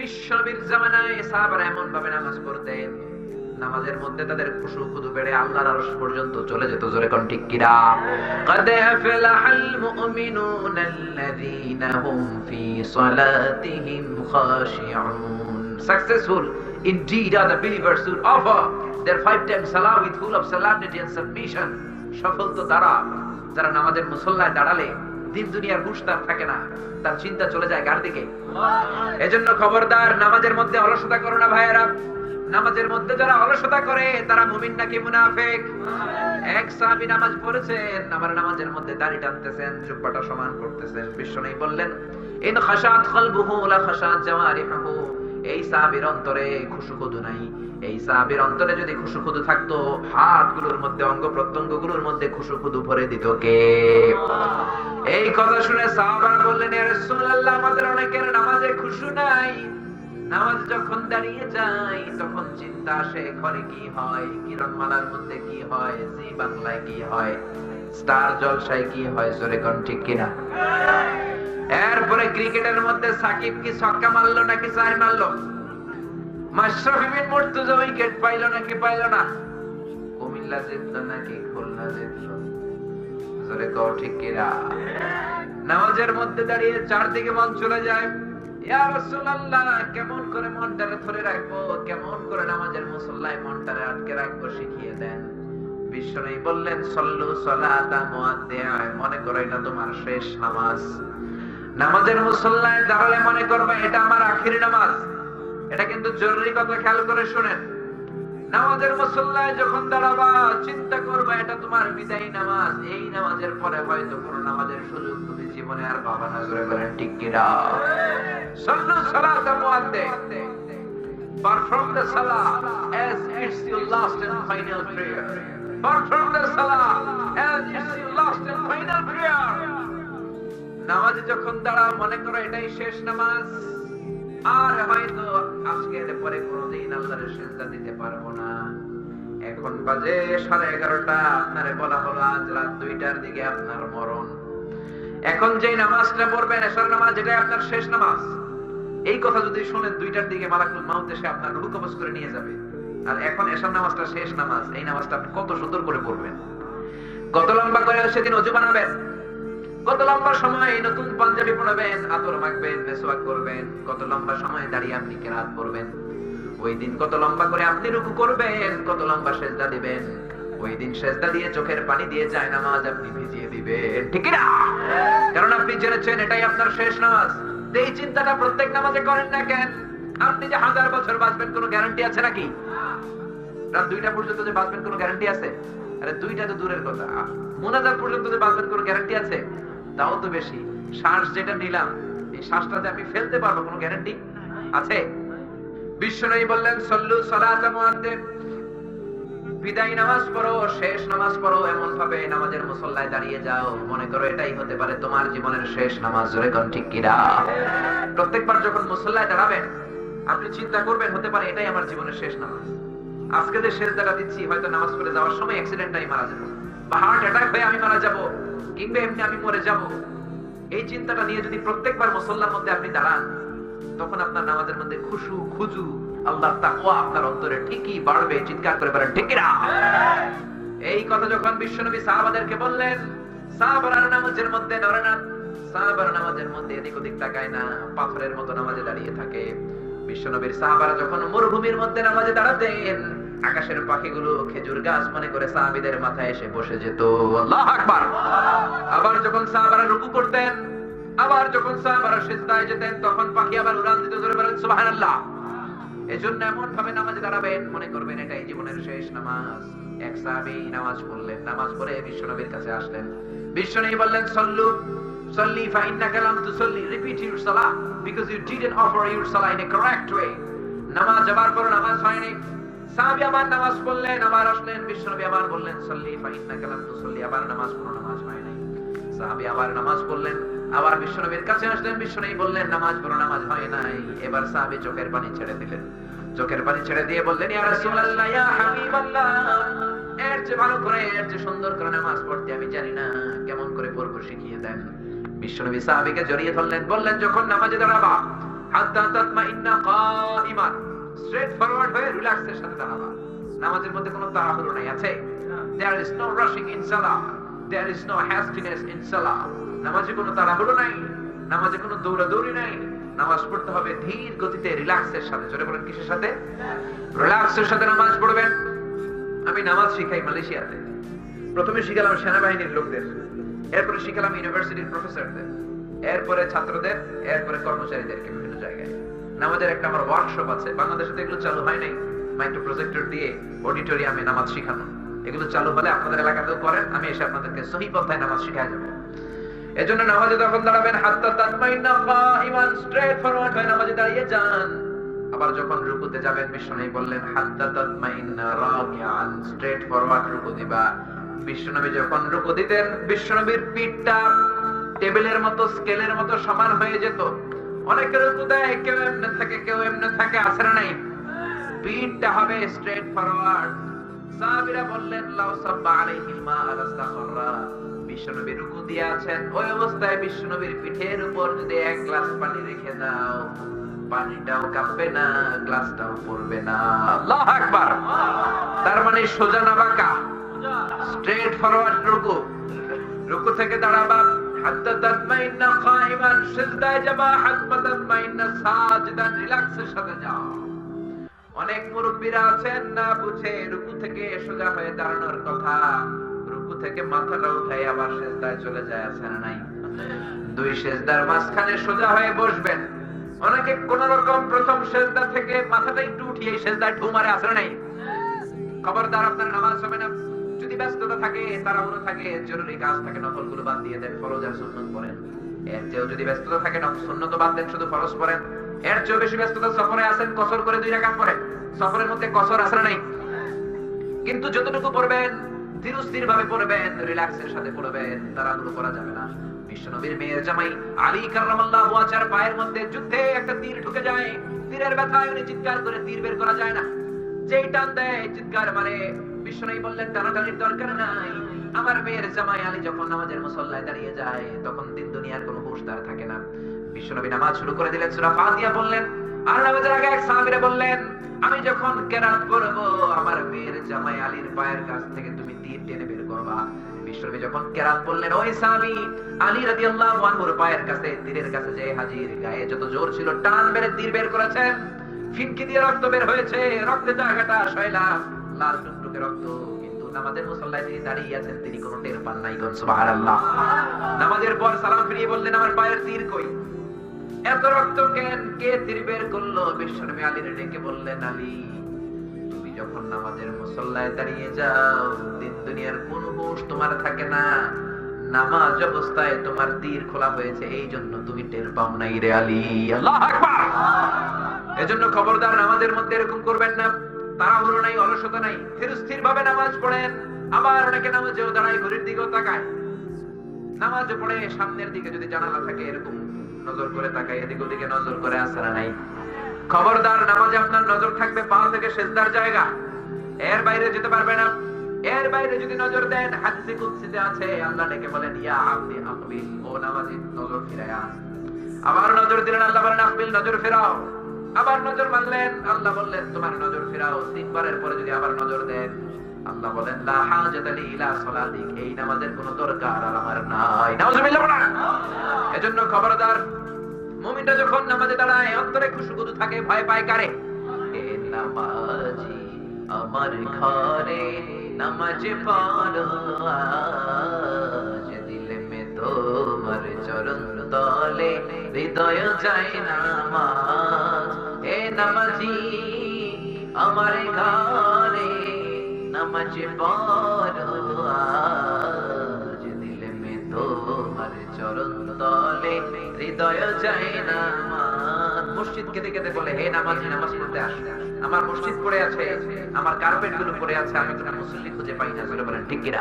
বিশ্ববীর জামানায় সাহাবারা এমন ভাবে নামাজ পড়তেন, নামাজের মধ্যে তাদের খুশু খুদু বেড়ে আল্লাহর আরশ পর্যন্ত চলে যেত, জোরে কোন ঠিক কিরা কদ ফালাহাল মুমিনুনা আল্লাযীনা হুম ফি সালাতিহিম খাশিউন। Successful indeed are the believers who offer their five times Salah with full of solemnity and submission. সফল তো তারা, যারা নামাজের মুসল্লায় দাঁড়ালে দিন দুনিয়ার হুশ তার থাকে না। তার চিন্তা চলে যায় কার দিকে? এজন্য খবরদার নামাজের মধ্যে অলসতা করো না ভাইয়েরা। নামাজের মধ্যে যারা অলসতা করে, তারা মুমিন নাকি মুনাফিক? এক সাহাবী নামাজ পড়েছেন আমার নামাজের মধ্যে দাড়ি টানতেছেন জুব্বাটা সমান করতেছেন। বিশ্ব নেই বললেন, ইন খাশাত কলবুহু লা খাশাত জাওয়ারিহুহু। এই সাহাবীর অন্তরে খুশুখুদু নাই। এই সাহাবীর অন্তরে যদি খুশুখুদু থাকতো, হাতগুলোর মধ্যে, অঙ্গ প্রত্যঙ্গগুলোর মধ্যে খুশুখুদু ভরে দিত কে? এই কথা শুনে সাহাবারা বললেন রাসূলুল্লাহ, আমাদের অনেকের নামাজে খুশু নাই। নামাজ যখন দাঁড়িয়ে যায়, তখন চিন্তা আসে, ঘরে কি হয়? কিরণমালার মধ্যে কি হয়? জি বাংলায় কি হয়? স্টার জলসায় কি হয়? জোরে কোন ঠিক কিনা? এরপরে ক্রিকেটের মধ্যে সাকিব কি ছক্কা মারলো নাকি চার মারলো? মাশরাফি বিন মুর্তজা উইকেট পাইলো নাকি পাইলো না? কুমিল্লা জিতলো নাকি খুলনা জিতলো জোরে কও ঠিক কিনা? নামাজের মধ্যে দাঁড়িয়ে চারদিকে মন চলে যায়। ইয়া রাসূলুল্লাহ, কেমন করে মনটারে ধরে রাখব? কেমন করে নামাজের মুসল্লায় মনটারে আটকে রাখব শিখিয়ে দেন। বললেন, সল্লু মনে করো, এটা তোমার শেষ নামাজ। নামাজের মুসল্লায় দাঁড়ালে মনে করবে, এটা আমার আখিরি নামাজ। এটা কিন্তু জরুরি কথা, খেয়াল করে শুনেন। নামাজের মুসল্লায় যখন দাঁড়াবা, চিন্তা করবা, এটা তোমার বিদায়ী নামাজ। এই নামাজের পরে হয়তো কোন নামাজের সুযোগ তুমি জীবনে আর পাবা না, জোরে বলেন, ঠিক কিনা? মুআদ্দি যখন দাঁড়াও মনে করো এটাই শেষ নামাজ। আর হয়তো আজকের পরে কোনোদিন আল্লাহর সেজদা দিতে পারব না। এখন বাজে সাড়ে এগারোটা, আপনারে বলা হলো আজ রাত দুইটার দিকে আপনার মরণ। এখন যেই নামাজটা পড়বেন এসার নামাজ, এটাই আপনার শেষ নামাজ। এই কথা যদি শুনেন, দুইটার দিকে মালাকুল মাউত এসে আপনার রুহ কবজ করে নিয়ে যাবে। আর এখন এসার নামাজটা শেষ নামাজ, এই নামাজটা আপনি কত সুন্দর করে পড়বেন। কত লম্বা করে সেদিন অজু বানাবেন। কত লম্বা সময় নতুন পাঞ্জাবি পরাবেন, আতর মাখবেন মেসওয়াক করবেন কত লম্বা সময় দাঁড়িয়ে আপনি কেরাত করবেন ওই দিন কত লম্বা করে আপনি রুকু করবেন, কত লম্বা সেজদা দিবেন। ওই দিন সেজদা দিয়ে চোখের পানি দিয়ে যায়, নামাজ আপনি ভিজিয়ে দিবেন। ঠিক না কারণ আপনি জেনেছেন, এটাই আপনার শেষ নামাজ। এই চিন্তাটা প্রত্যেক নামাজে করেন না কেন? আপনি যে হাজার বছর বাঁচবেন, কোনো গ্যারান্টি আছে নাকি? রাত দুইটা পর্যন্ত যে বাঁচবেন, কোনো গ্যারান্টি আছে? আরে দুইটা তো দূরের কথা। মোনাজাত পর্যন্ত যে বাঁচবেন, কোনো গ্যারান্টি আছে? তাও তো বেশি। শ্বাস যেটা নিলাম, এই শ্বাসটাতে আমি ফেলতে পারব, কোনো গ্যারান্টি আছে? বিশ্বনবী বললেন, সল্লু সালাত বিদায় নামাজ পড়ো, শেষ নামাজ পড়ো এমন ভাবে নামাজের মুসল্লায় দাঁড়িয়ে যাও। মনে করো এটাই হতে পারে তোমার জীবনের শেষ নামাজ, জোরে কোন ঠিক কিনা প্রত্যেকবার যখন মুসল্লায় দাঁড়াবেন, আপনি চিন্তা করবেন, হতে পারে এটাই আমার জীবনের শেষ নামাজ। আজকে যে শেষ দেখা দিচ্ছি, হয়তো নামাজ পড়ে যাওয়ার সময় অ্যাক্সিডেন্টটাই মারা যাব। বা হার্ট অ্যাটাক হয়ে আমি মারা যাব। কিংবা এমনি আমি মরে যাব। এই চিন্তাটা নিয়ে যদি প্রত্যেকবার মুসল্লার মধ্যে আপনি দাঁড়ান, তখন আপনার নামাজের মধ্যে খুশু, খুজু আল্লাহ তাকওয়া আপনার অন্তরে ঠিকই বাড়বে, চিৎকার করে পারেন ঠিক না এই কথা যখন বিশ্বনবী সাহাবাদেরকে বললেন, সাহাবারা নামাজের মধ্যে নড়ে না সাহাবারা নামাজের মধ্যে এদিক ওদিক তাকায় না, পাথরের মতো নামাজে দাঁড়িয়ে থাকে। বিশ্বনবীর সাহাবারা যখন মরুভূমির মধ্যে নামাজে দাঁড়াতেন আকাশের পাখিগুলো খেজুর গাছ মনে করে সাহাবীদের মাথায় এসে বসে যেত। আল্লাহ আকবার! আবার যখন সাহাবারা রুকু করতেন, আবার যখন সাহাবারা সিজদায় যেতেন, তখন পাখি আবার উড়ান ধরে বলেন, সুবহানাল্লাহ! এজন্য এমন ভাবে নামাজে দাঁড়াবেন, মনে করবেন এটাই জীবনের শেষ নামাজ। এক নামাজ পড়লেন, নামাজ পড়ে বিশ্বনবীর কাছে আসলেন। বিশ্বনবী বললেন, সল্লু, সল্লি ফাইন্নাকা লাম তুসাল্লি repeat your Salah because you didn't offer your Salah in a way নামাজ আবার পড়ো, নামাজ হয়নি আবার নামাজ পড়লেন, আবার আসলেন, বিশ্বনবী আবার বললেন, সল্লি ফাইন্নাকা লাম তুসাল্লি। আবার নামাজ পড়ো নামাজ হয় নাই। আবার নামাজ পড়লেন, আবার বিশ্বনবীর কাছে আসলেন, বিশ্বনবী বললেন, নামাজ পড়ো নামাজ হয় নাই। এবার সাহাবী চোখের পানি ছেড়ে দিলেন। চোখের পানি ছেড়ে দিয়ে বললেন, ইয়া রাসূলুল্লাহ, ইয়া হাবিবাল্লাহ, এর চেয়ে ভালো করে, এর চেয়ে সুন্দর করে নামাজ পড়তে আমি জানি না। কেমন করে পড়ব শিখিয়ে দেন। বিশ্বনবী সাহাবীকে জড়িয়ে ধরলেন, বললেন, যখন নামাজে দাঁড়াবা, হাত্তা তাতমাইন্না কাইমান স্ট্রেট ফরওয়ার্ড হয়ে রিল্যাক্সের সাথে দাঁড়াবা। নামাজের মধ্যে কোনো তাড়াহুড়ো নাই, আছে? There is no rushing in there is no hastiness in নামাজে কোনো তাড়াহুড়ো নাই, নামাজে কোনো দৌড়াদৌড়ি নাই। নামাজ পড়তে হবে ধীর গতিতে রিল্যাক্সের সাথে। জোরে বলেন, কিসের সাথে? রিল্যাক্সের সাথে নামাজ পড়বেন। আমি নামাজ শিখাই মালয়েশিয়াতে। প্রথমে শিখালাম সেনাবাহিনীর লোকদের। এরপরে শিখালাম ইউনিভার্সিটির প্রফেসরদের। এরপরে ছাত্রদের, এরপরে কর্মচারীদেরকে বিভিন্ন জায়গায়। নামাজের একটা আমার ওয়ার্কশপ আছে। বাংলাদেশে তো এগুলো চালু হয় নাই। মাইক্রো প্রজেক্টর দিয়ে অডিটোরিয়ামে নামাজ শিখানো। এগুলো চালু হলে আপনাদের এলাকাতেও করেন, আমি এসে আপনাদেরকে সহি পন্থায় নামাজ শিখাই যাব এজন্য নামাজে তখন দাঁড়াবেন হাত্তা তাতমাইন্না কাইমান স্ট্রেট ফরওয়ার্ড হয়ে নামাজে দাঁড়িয়ে যান। আবার যখন রুকুতে যাবেন বিশ্বনবী বললেন হাত্তা তাতমাইন্না রাকিআন স্ট্রেট ফরওয়ার্ড রুকু দিবা। বিশ্বনবী যখন রুকু দিতেন বিশ্বনবীর পিঠটা টেবিলের মতো স্কেলের মতো সমান হয়ে যেত। অনেকে রুকু দেয় কেউ এমনি থাকে কেউ এমনি থাকে না নাই? পিঠটা হবে স্ট্রেট ফরওয়ার্ড সাহাবীরা বললেন লাউ সাব্বা আলাইহিল মা বিশ্বনবী রুকু দিয়ে আছেন। ওই অবস্থায় বিশ্বনবীর পিঠের উপর যদি এক গ্লাস পানি রেখে দাও পানিটাও কাঁপবে না গ্লাসটাও পড়বে না। আল্লাহ আকবার! তার মানে সোজা না বাঁকা? স্ট্রেট ফরওয়ার্ড রুকু। রুকু থেকে দাঁড়াবা অনেক মুরব্বীরা আছেন না বুঝে রুকু থেকে সোজা হয়ে দাঁড়ানোর কথা। রুকু থেকে মাথাটা উঠাই আবার সেজদায় চলে যায় নাই? দুই সেজদার মাঝখানে সোজা হয়ে বসবেন। অনেকে কোন রকম প্রথম সেজদা থেকে মাথাটা একটু উঠিয়ে সেজদায় ঢু মারে আসে নাই? খবরদার, আপনার নামাজ হবে না। যদি ব্যস্ততা থাকে, তাড়াহুড়ো থাকে জরুরি কাজ থাকে নফলগুলো বাদ দিয়ে দেন, ফরজ আর সুন্নত পড়েন। এর চেয়েও যদি ব্যস্ততা থাকে নফল সুন্নত বাদ দেন, শুধু ফরজ পড়েন। এর চেয়েও বেশি ব্যস্ততা সফরে আছেন, কসর করে দুই রাকাত পড়েন। সফরের মধ্যে কসর আসে না নাই? কিন্তু যতটুকু পড়বেন ধীর স্থির ভাবে পড়বেন, রিল্যাক্সের সাথে পড়বেন, তাড়াহুড়ো করা যাবে না। বিশ্বনবীর মেয়ের জামাই আলী কার্রামাল্লাহু আচার পায়ের মধ্যে যুদ্ধে একটা তীর ঢুকে যায়। তীরের ব্যথায় উনি চিৎকার করে তীর বের করা যায় না। দেয় চিৎকার মানে টানাটানির দরকার নাই। আমার মেয়ের জামাই আলী যখন নামাজের মুসল্লায় দাঁড়িয়ে যায়, তখন দিন দুনিয়ার কোনো হুঁশ তার থাকে না। বিশ্বনবী নামাজ শুরু করে দিলেন, সূরা ফাতিহা বললেন, আর নামাজের আগে এক বললেন, আমি যখন কেরাত পড়ব, আমার মেয়ের জামাই আলীর পায়ের কাছ থেকে তুমি তীর টেনে বের করবা। বিশ্বনবী যখন কেরাত বললেন ওই সাহাবী, আলী রাদিয়াল্লাহু আনহুর পায়ের কাছে, তীরের কাছে যে হাজির, গায়ে যত জোর ছিল টান মেরে তীর বের করেছেন ফিনকি দিয়ে রক্ত বের হয়েছে। রক্তে জায়গাটা শয়লা লাল টুকটুকে রক্ত। নামাজের মুসল্লায় যিনি দাঁড়িয়ে আছেন, তিনি কোনো টের পান নাই সুবহানাল্লাহ। নামাজের পর সালাম ফিরিয়ে বললেন, আমার পায়ের তীর কই? এত রক্ত কেন? কে তীর বের করল? আলীর ডেকে বললেন, আলী, তুমি যখন নামাজের মুসল্লায় দাঁড়িয়ে যাও, দিন দুনিয়ার কোন হুঁশ তোমার থাকে না। নামাজ অবস্থায় তোমার তীর খোলা হয়েছে এই জন্য তুমি টের পাও নাই রে আলী। আল্লাহ আকবার! এজন্য খবরদার নামাজের মধ্যে এরকম করবেন না। তাড়াহুড়ো নাই, অলসতা নাই স্থির ভাবে নামাজ পড়েন। আবার অনেকে নামাজেও দাঁড়ায়, ঘড়ির দিকেও তাকায়। নামাজ পড়ে সামনের দিকে যদি জানালা থাকে, এরকম নজর করে তাকায়, এদিক ওদিকে নজর করে, আসারা নাই। খবরদার নামাজে আপনার নজর থাকবে পা থেকে সেজদার জায়গা। এর বাইরে যেতে পারবে না। এর বাইরে যদি নজর দেন, হাদিসে কুদসিতে আছে। আল্লাহ ডেকে বলেন, ইয়া আব্দি আকবিল ও নামাজি নজর ফিরায়া আবার নজর দিলেন, আল্লাহ বলেন আকবিল নজর ফেরাও। আবার নজর মানলেন আল্লাহ বললেন, তোমার নজর ফেরাও, তিনবারের পরে যদি আবার নজর দেন? আল্লাহ বলেন এই নামাজের কোনো দরকার আর আমার নাই। নাউজুবিল্লাহ বলেন এজন্য খবরদার মুমিনটা যখন নামাজে দাঁড়ায়, অন্তরে খুশুগুদু থাকে, ভয় পায় কারে? নামাজি আমার ঘরে, নামাজ পড়ো, আজ দিলে মে তোমার চরণ তলে, হৃদয় যায় নামাজ। নামাজি, আমার নামাজ আজ মে তোমার চরণ তলে, হৃদয় যায় নামাজ। মসজিদ কেঁদে কেঁদে বলে, হে নামাজি, নামাজ পড়তে আস আমার মসজিদ পড়ে আছে, আমার কার্পেটগুলো পড়ে আছে, আমি কোনো মুসল্লি খুঁজে পাই না, বলে বলেন, ঠিক কিনা